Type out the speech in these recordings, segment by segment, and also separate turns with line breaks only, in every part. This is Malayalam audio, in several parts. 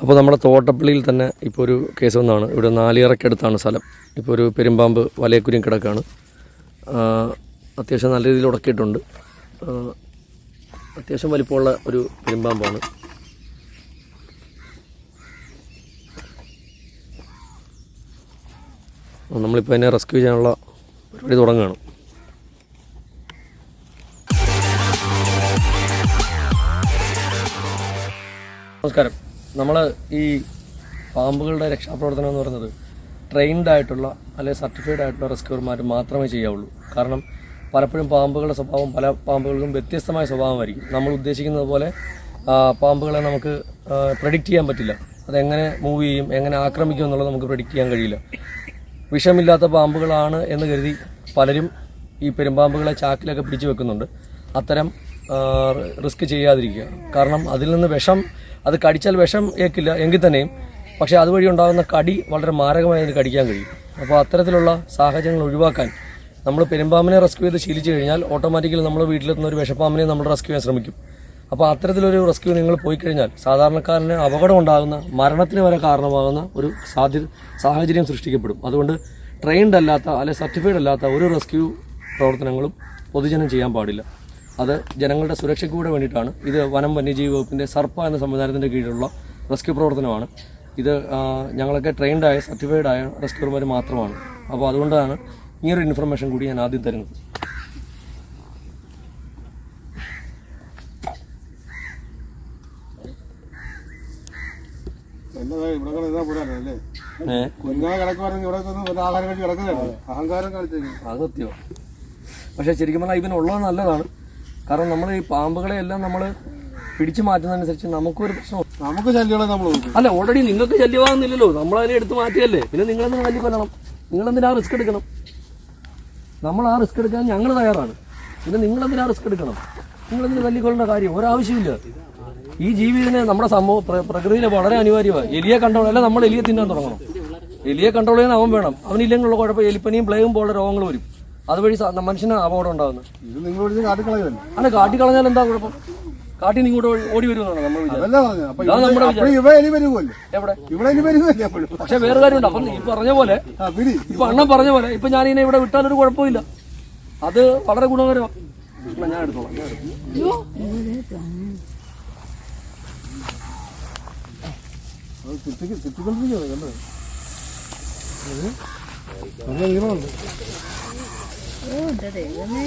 അപ്പോൾ നമ്മുടെ തോട്ടപ്പള്ളിയിൽ തന്നെ ഇപ്പോൾ ഒരു കേസ് വന്നതാണ്. ഇവിടെ നാലിയറക്കടുത്താണ് സ്ഥലം. ഇപ്പോൾ ഒരു പെരുമ്പാമ്പ് വലയക്കുരിയും കിടക്കാണ്. അത്യാവശ്യം നല്ല രീതിയിൽ ഉടക്കിയിട്ടുണ്ട്. അത്യാവശ്യം വലിപ്പമുള്ള ഒരു പെരുമ്പാമ്പാണ്. നമ്മളിപ്പോൾ അതിനെ റെസ്ക്യൂ ചെയ്യാനുള്ള പരിപാടി തുടങ്ങുകയാണ്. നമസ്കാരം. നമ്മൾ ഈ പാമ്പുകളുടെ രക്ഷാപ്രവർത്തനം എന്ന് പറയുന്നത് ട്രെയിൻഡ് ആയിട്ടുള്ള അല്ലെങ്കിൽ സർട്ടിഫൈഡ് ആയിട്ടുള്ള റെസ്ക്യൂർമാർ മാത്രമേ ചെയ്യാവുള്ളൂ. കാരണം പലപ്പോഴും പാമ്പുകളുടെ സ്വഭാവം പല പാമ്പുകൾക്കും വ്യത്യസ്തമായ സ്വഭാവമായിരിക്കും. നമ്മൾ ഉദ്ദേശിക്കുന്നത് പോലെ പാമ്പുകളെ നമുക്ക് പ്രഡിക്റ്റ് ചെയ്യാൻ പറ്റില്ല. അതെങ്ങനെ മൂവ് ചെയ്യും എങ്ങനെ ആക്രമിക്കും എന്നുള്ളത് നമുക്ക് പ്രഡിക്റ്റ് ചെയ്യാൻ കഴിയില്ല. വിഷമില്ലാത്ത പാമ്പുകളാണ് എന്ന് കരുതി പലരും ഈ പെരുമ്പാമ്പുകളെ ചാക്കിലൊക്കെ പിടിച്ചു വെക്കുന്നുണ്ട്. അത്തരം റിസ്ക് ചെയ്യാതിരിക്കുക. കാരണം അതിൽ നിന്ന് വിഷം അത് കടിച്ചാൽ വിഷം ഏക്കില്ല എങ്കിൽ തന്നെയും. പക്ഷേ അതുവഴി ഉണ്ടാകുന്ന കടി വളരെ മാരകമായി അതിന് കടിക്കാൻ കഴിയും. അപ്പോൾ അത്തരത്തിലുള്ള സാഹചര്യങ്ങൾ ഒഴിവാക്കാൻ നമ്മൾ പെരുമ്പാമ്പിനെ റെസ്ക്യൂ ചെയ്ത് ശീലിച്ചു കഴിഞ്ഞാൽ ഓട്ടോമാറ്റിക്കലി നമ്മൾ വീട്ടിലെത്തുന്ന ഒരു വിഷപ്പാമ്പിനെ നമ്മൾ റെസ്ക്യൂ ചെയ്യാൻ ശ്രമിക്കും. അപ്പോൾ അത്തരത്തിലൊരു റെസ്ക്യൂ നിങ്ങൾ പോയി കഴിഞ്ഞാൽ സാധാരണക്കാരന് അപകടം ഉണ്ടാകുന്ന മരണത്തിന് വരെ കാരണമാകുന്ന ഒരു സാധ്യത സാഹചര്യം സൃഷ്ടിക്കപ്പെടും. അതുകൊണ്ട് ട്രെയിൻഡ് അല്ലാത്ത അല്ലെ സർട്ടിഫൈഡ് അല്ലാത്ത ഒരു റെസ്ക്യൂ പ്രവർത്തനങ്ങളും പൊതുജനം ചെയ്യാൻ പാടില്ല. അത് ജനങ്ങളുടെ സുരക്ഷയ്ക്ക് കൂടെ വേണ്ടിയിട്ടാണ്. ഇത് വനം വന്യജീവി വകുപ്പിന്റെ സർപ്പ എന്ന സംവിധാനത്തിന്റെ കീഴിലുള്ള റെസ്ക്യൂ പ്രവർത്തനമാണ്. ഇത് ഞങ്ങളൊക്കെ ട്രെയിൻഡായ ആയ സർട്ടിഫൈഡ് ആയ റെസ്ക്യൂർമാർ മാത്രമാണ്. അപ്പോൾ അതുകൊണ്ടാണ് ഇങ്ങനൊരു ഇൻഫർമേഷൻ കൂടി ഞാൻ ആദ്യം തരുന്നത്. അത് സത്യം പക്ഷേ ശരിക്കും പറഞ്ഞാൽ ഇവനുള്ളത് നല്ലതാണ്. കാരണം നമ്മൾ ഈ പാമ്പുകളെ എല്ലാം നമ്മൾ പിടിച്ചു മാറ്റുന്നതനുസരിച്ച് നമുക്കൊരു പ്രശ്നം
നമുക്ക് ശല്യങ്ങളെ നമ്മൾ
അല്ല ഓൾറെഡി നിങ്ങൾക്ക് ശല്യമാകുന്നില്ലല്ലോ. നമ്മളതിനെ എടുത്ത് മാറ്റിയല്ലേ? പിന്നെ നിങ്ങൾ എന്തിനാ ശല്യം കൊല്ലണം? നിങ്ങളെന്തിനാ റിസ്ക് എടുക്കണം? നമ്മൾ ആ റിസ്ക് എടുക്കാൻ ഞങ്ങൾ തയ്യാറാണ്. പിന്നെ നിങ്ങൾ എന്തിനാ റിസ്ക് എടുക്കണം? നിങ്ങൾ എന്തിനു തല്ലിക്കൊള്ളേണ്ട കാര്യം? ഒരാവശ്യമില്ല. ഈ ജീവിതത്തിന് നമ്മുടെ സമൂഹ പ്രകൃതിയിൽ പ്രകൃതിയിലെ വളരെ അനിവാര്യമാണ്. എലിയെ കൺട്രോൾ അല്ല നമ്മൾ എലിയെ തിന്നാൻ തുടങ്ങണം. എലിയെ കൺട്രോൾ ചെയ്യാൻ അവൻ വേണം. അവനില്ലെങ്കിലുള്ള കുഴപ്പം എലിപ്പനിയും പ്ലേയും പോലുള്ള രോഗങ്ങൾ വരും. അതുവഴി മനുഷ്യന് അപകടം ഉണ്ടാകുന്നത്
ഇത് നിങ്ങൾ വിളിച്ച് കാട്ടിക്കളയല്ലേ?
അല്ല കാട്ടിക്കളഞ്ഞാൽ എന്താ കുഴപ്പം? കാട്ടിൽ ഇങ്ങോട്ട് ഓടി- വരുമെന്നാണ് നമ്മൾ പക്ഷെ വേറെ കാര്യമുണ്ട്. അപ്പം ഈ പറഞ്ഞ പോലെ ഇപ്പൊ അണ്ണൻ പറഞ്ഞ പോലെ ഇപ്പൊ ഞാൻ ഇതിനെ ഇവിടെ വിട്ടാലൊരു കുഴപ്പമില്ല. അത് വളരെ ഗുണകരമാണ് ഞാൻ എടുത്തോളാം.
ചുറ്റിക്കൊണ്ടിരിക്കുന്നത് കണ്ടോ
എന്താ ഇങ്ങനെ.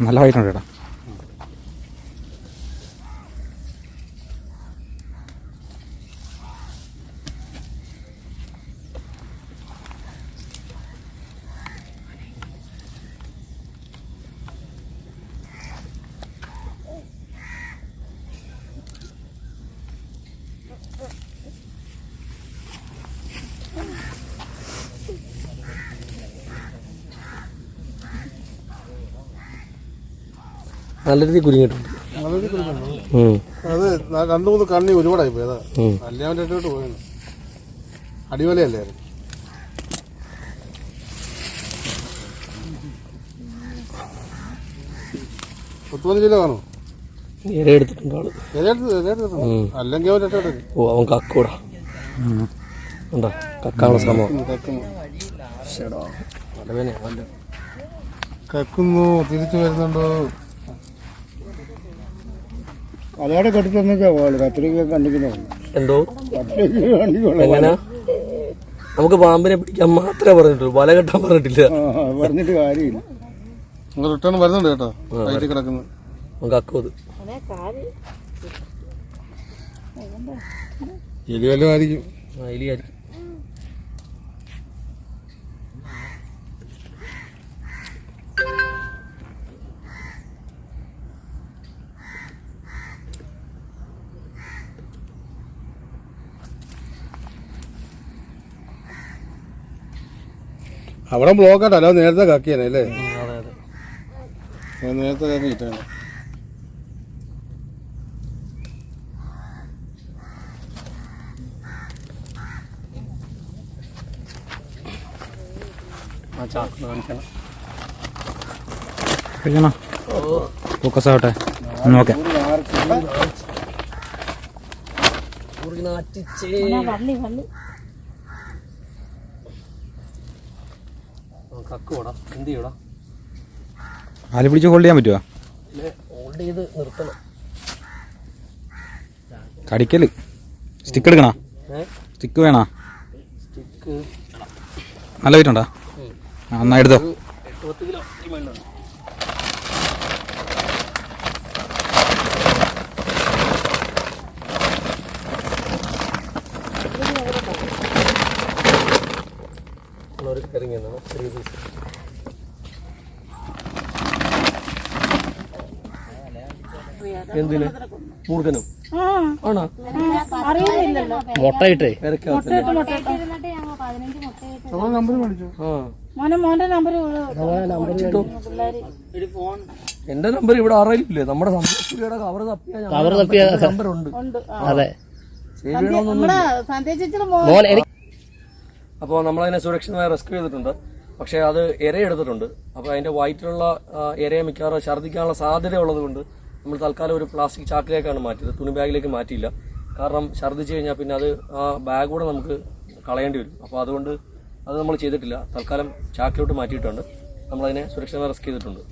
നല്ല ഹൈറ്റുണ്ട് ചേട്ടാ
നല്ല രീതിയിൽ കുരുങ്ങിയിട്ടുണ്ട്.
അത് ന- രണ്ടു മൂന്ന് കണ്ണി ഒരുപാടായി പോയത് അടിവലയല്ലേ അത്? മുപ്പത് കിലോ കാണോ
ഇര എടുത്തിട്ടുണ്ട് ആൾ. ഉം.
അല്ലെങ്കിൽ അവൻ രക്ഷപ്പെട്ടു
ഓ അവൻ കക്കൂടാ. ഉണ്ടോ കക്കാനുള്ള ശ്രമം
കക്കുന്നു.
ശ്ശെടാ. വലവേനെ വല്ല
കക്കുന്നു. തിരിച്ചു വരുന്നുണ്ടോ? അതോടെ കെട്ടിട്ടൊന്നൊക്കെ കത്രിക കണ്ടിക്കണോ
എന്തോ?
കണ്ടിക്കോളൂ
എങ്ങനെ? നമുക്ക് പാമ്പിനെ പിടിക്കാൻ മാത്രമേ പറഞ്ഞിട്ടുള്ളൂ. വല കെട്ടാൻ പറഞ്ഞിട്ടില്ല.
പറഞ്ഞിട്ട് കാര്യമില്ല. നിങ്ങൾ റിട്ടേൺ വരുന്നുണ്ട് കേട്ടോ. വയറ്റിൽ കിടക്കുന്നു.
നമുക്ക്
എലി വല്ലതും ആയിരിക്കും
ആ, എലിയായിരിക്കും
അവിടെ ബ്ലോക്കാട്ടോ അല്ല നേരത്തെ കാക്കിയാണ് അല്ലേ? നേരത്തെ
കാക്കിട്ടാണ്
കഴിക്കണം. നോക്കെ
പള്ളി പള്ളി
കക്കുകൂടാ എന്ത് ചെയ്യടാ
ആൽ പിടിച്ച് ഹോൾഡ് ചെയ്യാൻ പറ്റുമോ
ഹോൾഡ് ചെയ്ത് നിർത്തണം.
കടിക്കൽ. സ്റ്റിക്ക് എടുക്കണോ? സ്റ്റിക്ക് വേണോ?
സ്റ്റിക്ക്
നല്ല വെയിറ്റ് ഉണ്ടോ? എന്നാ എടുത്തോ.
എട്ട് പത്ത് കിലോ മേലുണ്ട് ഒരു കരിങ്ങാണ് ചെറിയ പീസ് എന്തിന് മൂർഖനും ആണോ
അറിയുന്നില്ലല്ലോ
മുട്ടയിട്ടേ ഇരക്കകത്തല്ലേ
മുട്ടയിട്ടിരുന്നിട്ട് ഞങ്ങൾ പതിനഞ്ച് മുട്ടയിട്ട്
നമ്മളെ
മോനെ മോന്റെ നമ്പർ
ഇട്ടോ.
പിള്ളേര്.
എന്റെ നമ്പർ ഇവിടെ അറിയില്ലേ നമ്മുടെ കവർ തപ്പിയാ കവർ തപ്പിയ നമ്പർ. ഉണ്ട്.
ഉണ്ട്.
അതെ.
മോൻ
അപ്പോൾ നമ്മളതിനെ സുരക്ഷിതമായി റെസ്ക്യൂ ചെയ്തിട്ടുണ്ട്. പക്ഷേ അത് ഇരയെടുത്തിട്ടുണ്ട് അപ്പോൾ അതിന്റെ വയറ്റിലുള്ള ഇരയെ മിക്കവാറും ഛർദ്ദിക്കാനുള്ള സാധ്യത ഉള്ളതുകൊണ്ട് നമ്മൾ തൽക്കാലം ഒരു പ്ലാസ്റ്റിക് ചാക്കിലേക്കാണ് മാറ്റിയത്. തുണി ബാഗിലേക്ക് മാറ്റിയില്ല. കാരണം ഛർദ്ദിച്ചു കഴിഞ്ഞാൽ പിന്നെ അത് ആ ബാഗ് കൂടെ നമുക്ക് കളയേണ്ടി വരും. അപ്പോൾ അതുകൊണ്ട് അത് നമ്മൾ ചെയ്തിട്ടില്ല. തൽക്കാലം ചാക്കിലോട്ട് മാറ്റിയിട്ടുണ്ട്. നമ്മളതിനെ സുരക്ഷിതമായി റെസ്ക്യൂ ചെയ്തിട്ടുണ്ട്.